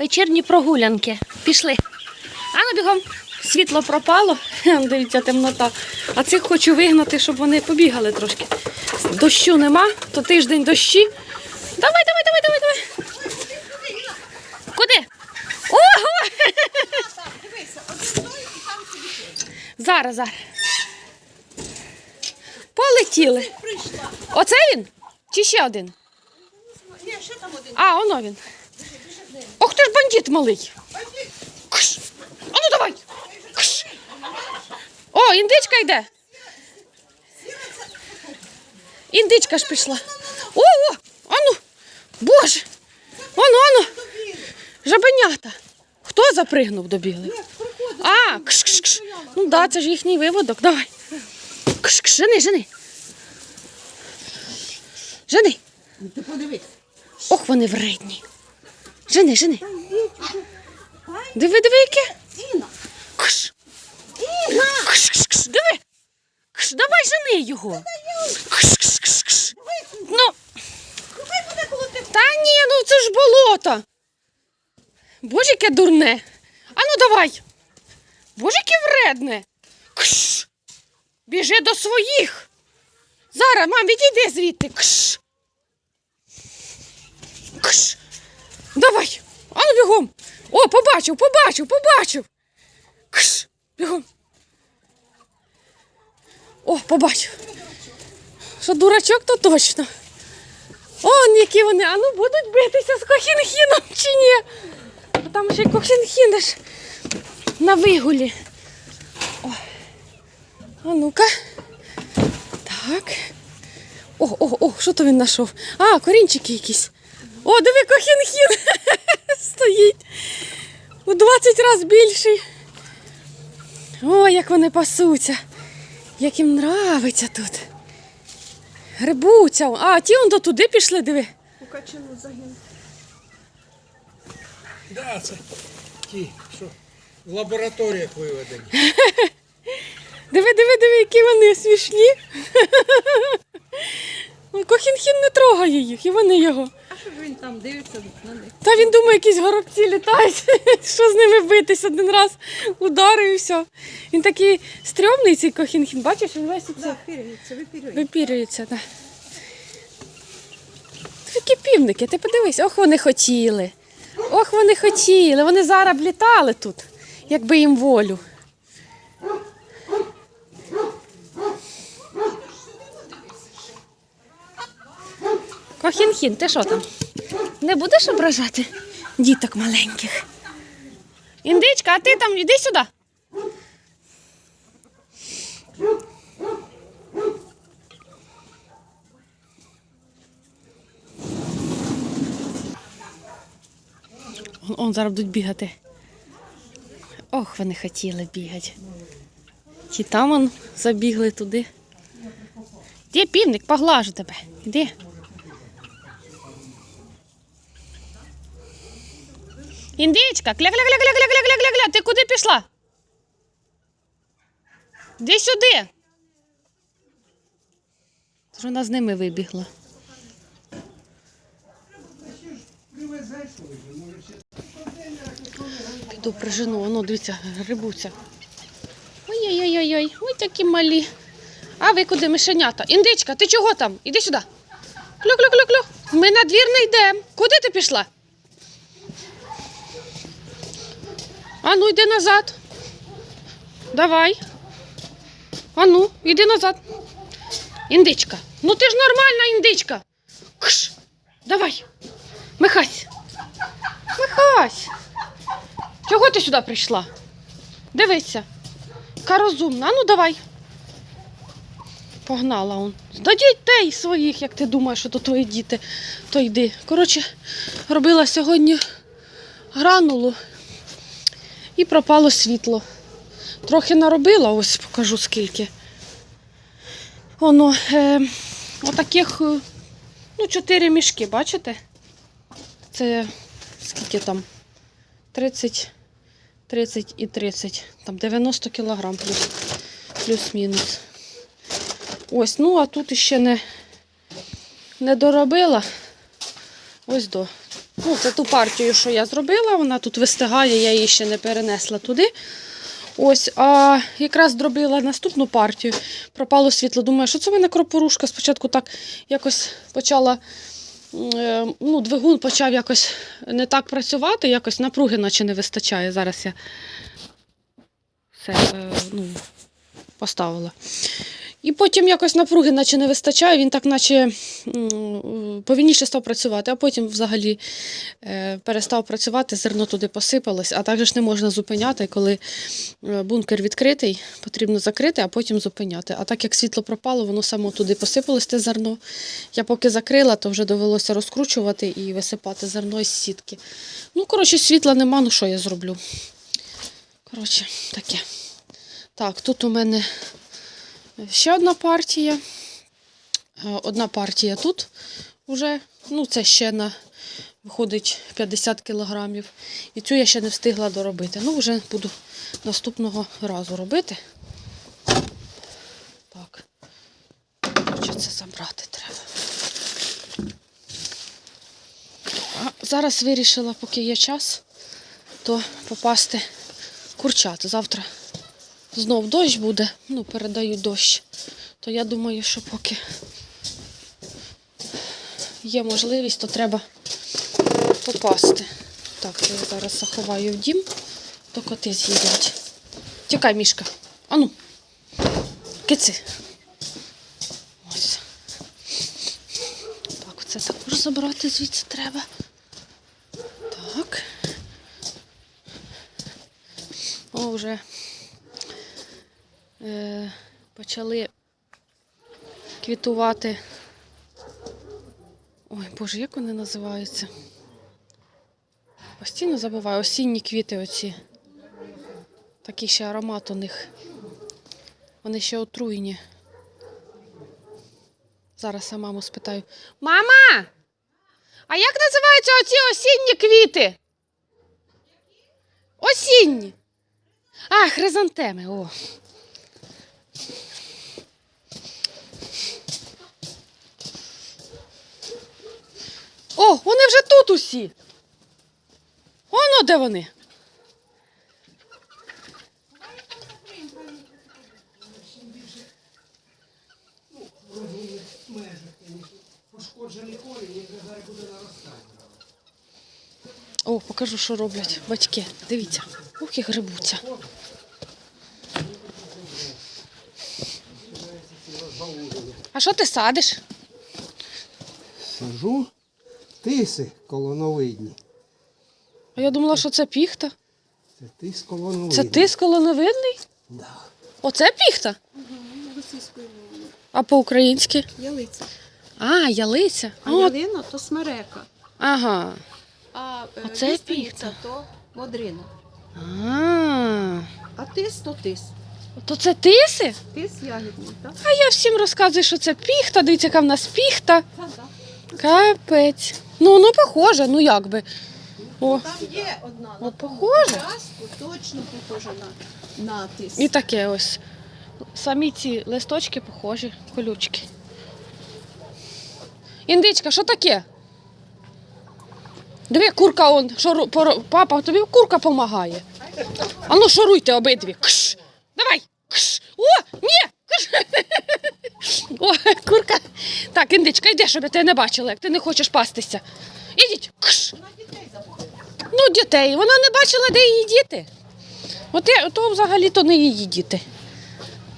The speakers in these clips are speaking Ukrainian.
Вечірні прогулянки. Пішли. А ну бігом. Світло пропало. Дивіться, темнота. А цих хочу вигнати, щоб вони побігали трошки. Дощу нема, то тиждень дощі. Давай, давай, давай, давай, давай. Куди? Ого! Зараз, зараз. Полетіли. Оце він? Чи ще один? Ні, ще там один. А, воно він. Бандит малий. Кш. А ну давай. Кш. О, індичка йде. Індичка ж пішла. О, о, ану. Боже. Оно, оно. Жабенята. Хто запригнув до білих? А, кш, кш, кш. Ну да, це ж їхній виводок. Давай. Кш, кш, жени, жени. Жени. Ти подивись. Ох, вони вредні. Жени, жени. Диви, диви, яке. Кш. Кш, кш, кш. Диви. Кш, давай жени його. Кш, кш, кш, кш. Ну, та ні, ну це ж болото. Боже, яке дурне. А ну давай. Боже, яке вредне. Кш. Біжи до своїх. Зараз, мам, відійди звідти. Кш. Кш. Давай. А ну бігом. О, побачив, побачив, побачив. Кш. Бігом. О, побачив. Що дурачок, то точно. Он які вони, а ну будуть битися з кохінхіном чи ні? Там ще й кохінхін ж на вигулі. О. А ну-ка. Так. О, о, о, що то він знайшов? А, корінчики якісь. О, диви, кохінхін стоїть. У 20 разів більший. О, як вони пасуться. Як їм нравиться тут. Грибуться. А, ті он до туди пішли, диви. У качану загін. Да, це ті, що в лабораторіях виведені. Диви, диви, диви, які вони смішні. Кохінхін не трогає їх, і вони його. Що ж він там дивиться на них? Та він думає, якісь горобці літають. Що з ними битись один раз ударив і все. Він такий стрьомний цей кохінхін. Бачиш, він весь оце Випірюється, випірюється. випірюється. Да. Такі півники, ти подивись, ох, вони хотіли. Ох, вони хотіли. Вони зараз б літали тут, якби їм волю. Кохінхін, ти що там? Не будеш ображати діток маленьких? Індичка, а ти там іди сюди. Он, он зараз будуть бігати. Ох, вони хотіли бігати. Ті там он забігли туди. Де півник, поглажу тебе. Іди. Індичка, кля-кля-кля-кля-кля-кля-кля-кля, ти куди пішла? Де сюди? Тож вона з ними вибігла. Піду прижену, воно дивіться, грибуться. Ой-ой-ой, ой такі малі. А ви куди мишенята? Індичка, ти чого там? Іди сюди. Клю-клю-клю-клю. Ми на двір не йдемо. Куди ти пішла? А ну йди назад. Давай. А ну, йди назад. Індичка. Ну ти ж нормальна індичка. Кш. Давай. Михась. Михась. Чого ти сюди прийшла? Дивися. Яка розумна. А ну давай. Погнала он. До дітей своїх, як ти думаєш, що то твої діти, то йди. Коротше, робила сьогодні гранулу і пропало світло. Трохи наробила, ось покажу скільки. Воно е, отаких, е, ну, чотири мішки, бачите? Це скільки там? 30, 30 і 30. Там 90 кілограм плюс, плюс-мінус. Ось, ну а тут ще не, не доробила. Ось до. Ну, це ту партію, що я зробила, вона тут вистигає, я її ще не перенесла туди. Ось, а якраз зробила наступну партію. Пропало світло. Думаю, що це в мене кропорушка. Спочатку так якось почала. е, Ну, двигун почав якось не так працювати, якось напруги наче не вистачає. Зараз я все е, ну, поставила. І потім якось напруги наче не вистачає, він так наче повільніше став працювати, а потім взагалі е, перестав працювати, зерно туди посипалось, а також не можна зупиняти, коли е, бункер відкритий, потрібно закрити, а потім зупиняти. А так як світло пропало, воно само туди посипалось те зерно. Я поки закрила, то вже довелося розкручувати і висипати зерно із сітки. Ну, коротше, світла нема, ну що я зроблю? Коротше, таке. Так, тут у мене ще одна партія. Е, Одна партія тут вже, ну це ще на виходить 50 кілограмів. І цю я ще не встигла доробити. Ну, вже буду наступного разу робити. Так. Що це забрати треба? А зараз вирішила, поки є час, то попасти курчат. Завтра знов дощ буде, ну, передають дощ. То я думаю, що поки є можливість, то треба попасти. Так, я зараз заховаю в дім, то коти з'їдять. Тікай, мішка. Ану. Кици. Ось. Так, оце також забрати звідси треба. Так. О, вже почали квітувати. Ой, Боже, як вони називаються? Постійно забуваю. Осінні квіти оці. Такий ще аромат у них. Вони ще отруєні. Зараз я маму спитаю. Мама! А як називаються оці осінні квіти? Осінні. А, хризантеми, о. О, вони вже тут усі. Оно де вони. О, покажу, що роблять батьки. Дивіться. Ух, і грибуться. А що ти садиш? Сажу тиси колоновидні. А я думала, що це піхта. Це тис колоновидний. Це тис колоновидний? Да. Оце піхта? Російською мовою. А по-українськи? Ялиця. А, ялиця. А От. ялина то смерека. Ага. А е, Оце піхта. то модрина. А, А тис то тис. то це тиси? Тис ягідний, так? А я всім розказую, що це піхта. Дивіться, яка в нас піхта. Так, Капець. Ну, ну похоже, ну як би. О, Там є одна. О, на похоже. Частку точно похожа на, натис. і таке ось. Самі ці листочки похожі, колючки. Індичка, що таке? Диви, курка он, шору, поро- папа, тобі курка допомагає. А ну шоруйте обидві. Кш. Давай. Кш. О, ні! Кш. О, курка. Так, індичка, йди, щоб я тебе не бачила, як ти не хочеш пастися. Ідіть. Кш. Ну, дітей. Вона не бачила, де її діти. От я, то взагалі то не її діти.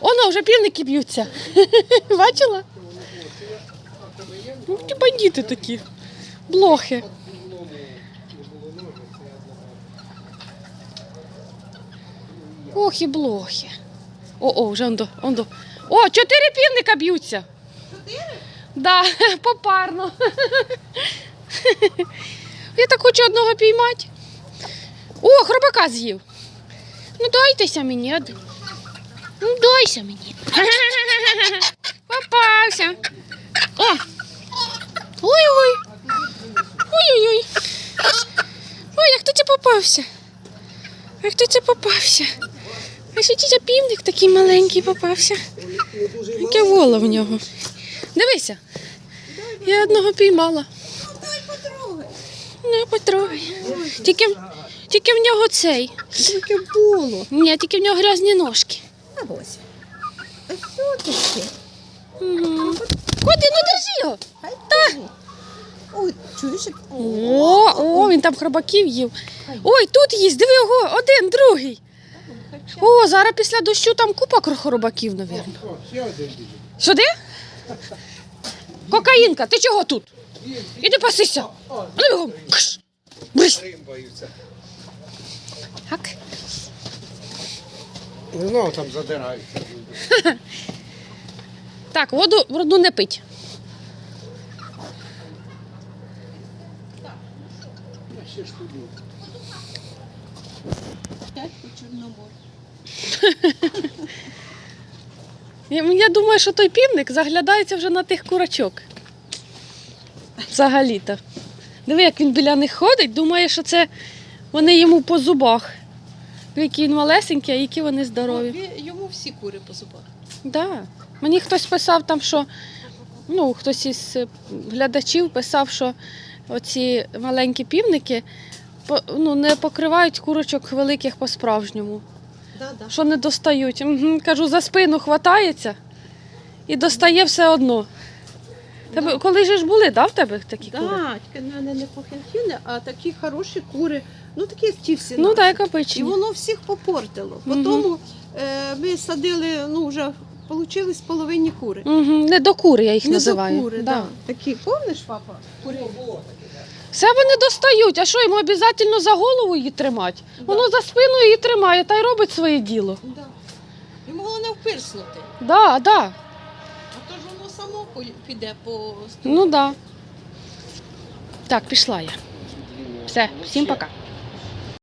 Оно вже півники б'ються. Бачила? Ну, ті бандити такі. Блохи. Ох і блохи. О, о, вже ондо, ондо. О, чотири півника б'ються. Чотири? Да, попарно. Я так хочу одного піймати. О, хробака з'їв. Ну дайтеся мені. Ну дайся мені. Попався. О. Ой-ой. Ой-ой-ой. Ой, як ти це попався? Як ти це попався? А ще тітя півник такий маленький попався. Яке воло в нього. Дивися. Я одного піймала. Дай потрогай. Тільки, тільки в нього цей. Тільки було. Ні, тільки в нього грязні ножки. А ось. А що таке? Угу. Куди, ну держи його. Та. Ой, чуєш? як- О, о, він там хробаків їв. Ой, тут їсть, диви його, один, другий. О, зараз після дощу там купа хробаків, мабуть. Ще один біжить. Сюди? Кокаїнка, ти чого тут? Іди пасися. Ну його. Так. Знову там задираються. Так, воду, воду не пить. Я ще ж туди. П'ять по Чорномору. Я, думаю, що той півник заглядається вже на тих курачок. Взагалі-то. Диви, як він біля них ходить, думає, що це вони йому по зубах. Які він малесенький, а які вони здорові. Йому всі кури по зубах. Да. Мені хтось писав там, що ну, хтось із е, глядачів писав, що оці маленькі півники ну, не покривають курочок великих по-справжньому. Да. Що не достають. Кажу, за спину хватається і достає все одно. Тебе, коли ж були, да, в тебе такі кури? Да, тільки в мене не похінхіни, а такі хороші кури. Ну такі як ті всі. Ну наші. так, як І обичні. воно всіх попортило. Мгм. Потім е, ми садили, ну вже получились половинні кури. Угу. Не до кури я їх Не до кури, да. да. Такі, помниш, папа? Кури. Все вони достають, а що йому обов'язково за голову її тримати? Воно за спиною її тримає та й робить своє діло. Да. Йому головне впирснути. Да, да. А то ж воно само піде по Ну да. Так, пішла я. Все, всім пока.